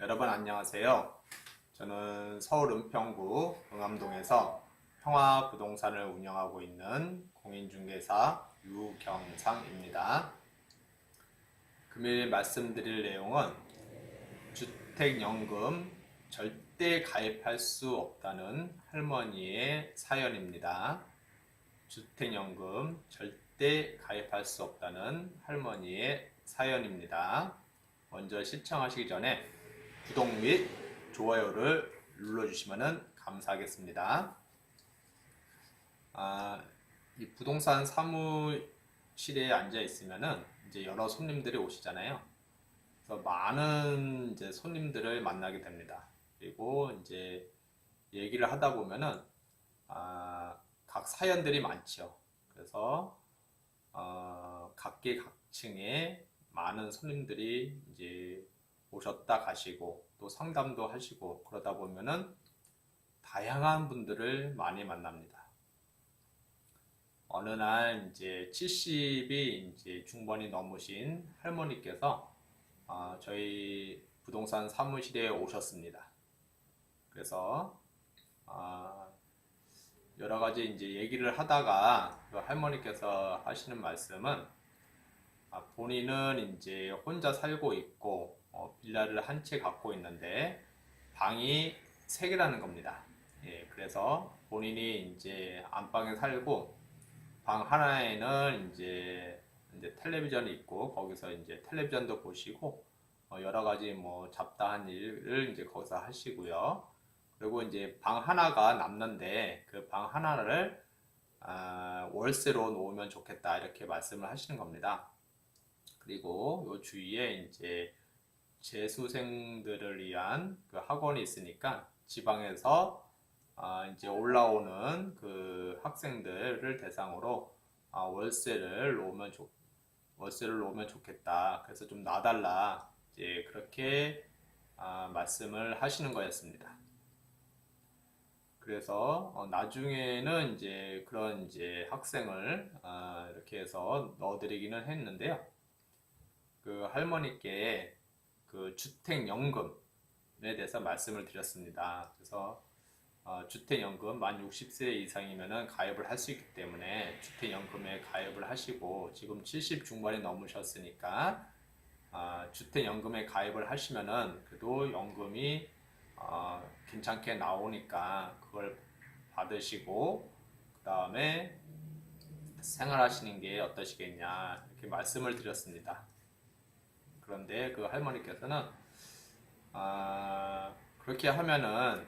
여러분 안녕하세요. 저는 서울 은평구 응암동에서 평화 부동산을 운영하고 있는 공인중개사 유경상입니다. 금일 말씀드릴 내용은 주택연금 절대 가입할 수 없다는 할머니의 사연입니다. 주택연금 절대 가입할 수 없다는 할머니의 사연입니다. 먼저 시청하시기 전에 구독 및 좋아요를 눌러주시면 감사하겠습니다. 아, 이 부동산 사무실에 앉아 있으면은 이제 여러 손님들이 오시잖아요. 그래서 많은 이제 손님들을 만나게 됩니다. 그리고 이제 얘기를 하다 보면은 아, 각 사연들이 많죠. 그래서 어, 각계각층의 많은 손님들이 이제 오셨다 가시고 또 상담도 하시고 그러다 보면은 다양한 분들을 많이 만납니다. 어느 날 이제 70이 이제 중반이 넘으신 할머니께서 어, 저희 부동산 사무실에 오셨습니다. 그래서 어, 여러 가지 이제 얘기를 하다가 그 할머니께서 하시는 말씀은 아, 본인은 이제 혼자 살고 있고 어, 빌라를 한 채 갖고 있는데 방이 세 개라는 겁니다. 예, 그래서 본인이 이제 안방에 살고 방 하나에는 이제 이제 텔레비전이 있고 거기서 이제 텔레비전도 보시고 어, 여러 가지 뭐 잡다한 일을 이제 거기서 하시고요. 그리고 이제 방 하나가 남는데 그 방 하나를 아, 월세로 놓으면 좋겠다 이렇게 말씀을 하시는 겁니다. 그리고 요 주위에 이제 재수생들을 위한 그 학원이 있으니까 지방에서 아, 이제 올라오는 그 학생들을 대상으로 아, 월세를 놓으면 좋 월세를 놓으면 좋겠다. 그래서 좀 놔달라. 이제 그렇게 아, 말씀을 하시는 거였습니다. 그래서 어, 나중에는 이제 그런 이제 학생을 아, 이렇게 해서 넣어드리기는 했는데요. 그 할머니께 그 주택연금에 대해서 말씀을 드렸습니다. 그래서 어, 주택연금 만 60세 이상이면은 가입을 할 수 있기 때문에 주택연금에 가입을 하시고 지금 70 중반이 넘으셨으니까 아, 주택연금에 가입을 하시면은 그래도 연금이 어, 괜찮게 나오니까 그걸 받으시고 그 다음에 생활하시는 게 어떠시겠냐 이렇게 말씀을 드렸습니다. 그런데 그 할머니께서는 아, 그렇게 하면은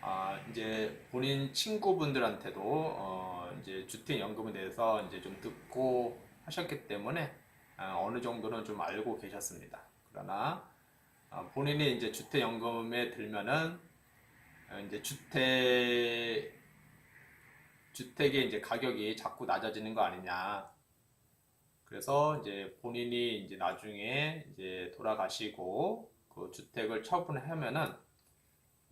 아, 이제 본인 친구분들한테도 어, 이제 주택 연금에 대해서 이제 좀 듣고 하셨기 때문에 아, 어느 정도는 좀 알고 계셨습니다. 그러나 어, 본인이 이제 주택 연금에 들면은 어, 이제 주택 주택의 이제 가격이 자꾸 낮아지는 거 아니냐. 그래서 이제 본인이 이제 나중에 이제 돌아가시고 그 주택을 처분하면은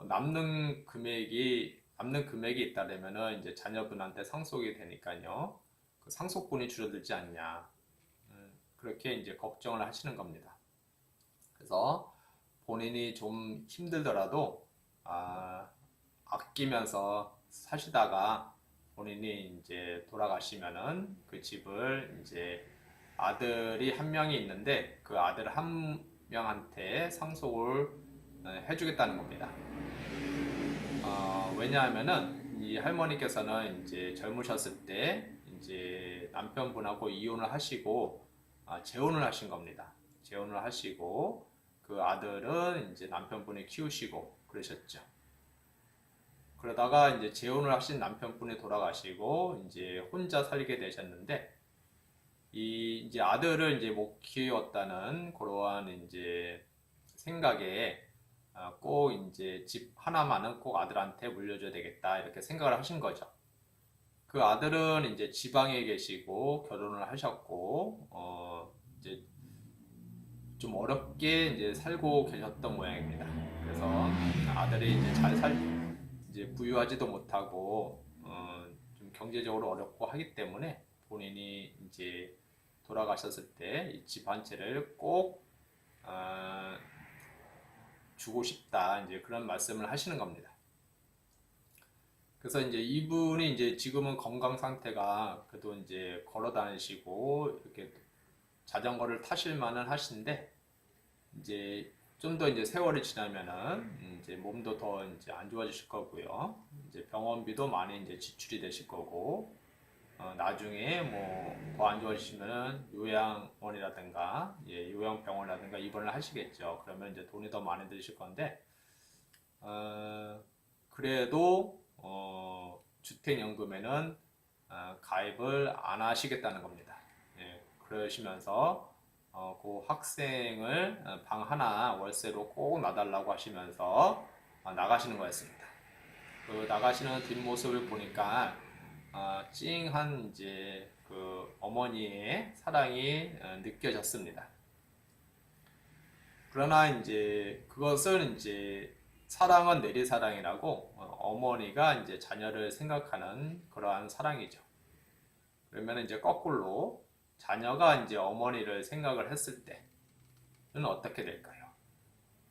남는 금액이 남는 금액이 있다면은 이제 자녀분한테 상속이 되니까요. 그 상속분이 줄어들지 않냐. 음, 그렇게 이제 걱정을 하시는 겁니다. 그래서 본인이 좀 힘들더라도 아, 아끼면서 사시다가 본인이 이제 돌아가시면은 그 집을 이제 아들이 한 명이 있는데 그 아들 한 명한테 상속을 어, 해주겠다는 겁니다. 어, 왜냐하면은 이 할머니께서는 이제 젊으셨을 때 이제 남편분하고 이혼을 하시고 아, 재혼을 하신 겁니다. 재혼을 하시고 그 아들은 이제 남편분이 키우시고 그러셨죠. 그러다가 이제 재혼을 하신 남편분이 돌아가시고 이제 혼자 살게 되셨는데 이 이제 아들을 이제 못 키웠다는 그러한 이제 생각에 아, 꼭 이제 집 하나만은 꼭 아들한테 물려줘야 되겠다 이렇게 생각을 하신 거죠. 그 아들은 이제 지방에 계시고 결혼을 하셨고 어 이제 좀 어렵게 이제 살고 계셨던 모양입니다. 그래서 아들이 이제 잘 살, 이제 부유하지도 못하고 어, 좀 경제적으로 어렵고 하기 때문에 본인이 이제 돌아가셨을 때 이집한 채를 꼭 어, 주고 싶다 이제 그런 말씀을 하시는 겁니다. 그래서 이제 이분이 이제 지금은 건강 상태가 그래도 이제 걸어 다니시고 이렇게 자전거를 타실 만은 하신데 이제 좀 더 이제 세월이 지나면은 이제 몸도 더 이제 안 좋아지실 거고요. 이제 병원비도 많이 이제 지출이 되실 거고 어, 나중에 뭐더안 좋아지시면은 요양원이라든가 예, 요양병원이라든가 입원을 하시겠죠. 그러면 이제 돈이 더 많이 드실 건데 어, 그래도 어, 주택연금에는 어, 가입을 안 하시겠다는 겁니다. 예, 그러시면서 어, 그 학생을 어, 방 하나 월세로 꼭 놔달라고 하시면서 어, 나가시는 거였습니다. 그 나가시는 뒷모습을 보니까 어, 찡한 이제 그 어머니의 사랑이 어, 느껴졌습니다. 그러나 이제 그것은 이제 사랑은 내리 사랑이라고 어, 어머니가 이제 자녀를 생각하는 그러한 사랑이죠. 그러면 이제 거꾸로 자녀가 이제 어머니를 생각을 했을 때는 어떻게 될까요?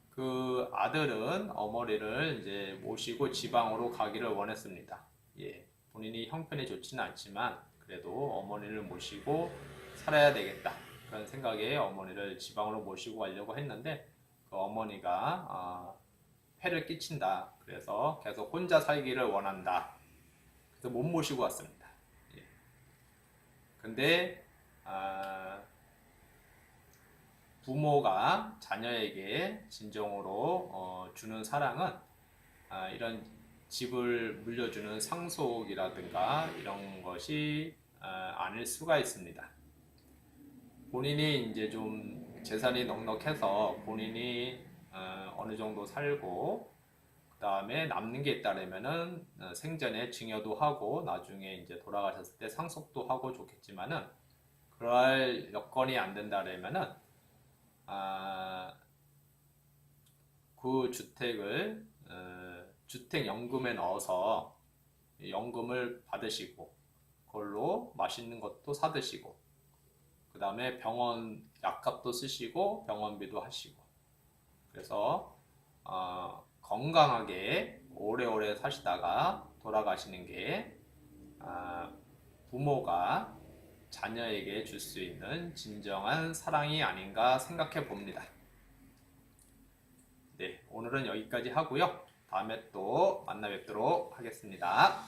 그 아들은 어머니를 이제 모시고 지방으로 가기를 원했습니다. 예, 본인이 형편이 좋지는 않지만 그래도 어머니를 모시고 살아야 되겠다 그런 생각에 어머니를 지방으로 모시고 가려고 했는데 그 어머니가 어, 폐를 끼친다. 그래서 계속 혼자 살기를 원한다. 그래서 못 모시고 왔습니다. 예. 근데 아, 부모가 자녀에게 진정으로 어, 주는 사랑은 아, 이런 집을 물려주는 상속이라든가 이런 것이 아, 아닐 수가 있습니다. 본인이 이제 좀 재산이 넉넉해서 본인이 어, 어느 정도 살고 그 다음에 남는 게 있다면은 어, 생전에 증여도 하고 나중에 이제 돌아가셨을 때 상속도 하고 좋겠지만은 그럴 여건이 안 된다면은 아, 그 주택을 어, 주택연금에 넣어서 연금을 받으시고 그걸로 맛있는 것도 사 드시고 그 다음에 병원 약값도 쓰시고 병원비도 하시고 그래서 어, 건강하게 오래오래 사시다가 돌아가시는 게 아, 부모가 자녀에게 줄 수 있는 진정한 사랑이 아닌가 생각해 봅니다. 네, 오늘은 여기까지 하고요. 다음에 또 만나 뵙도록 하겠습니다.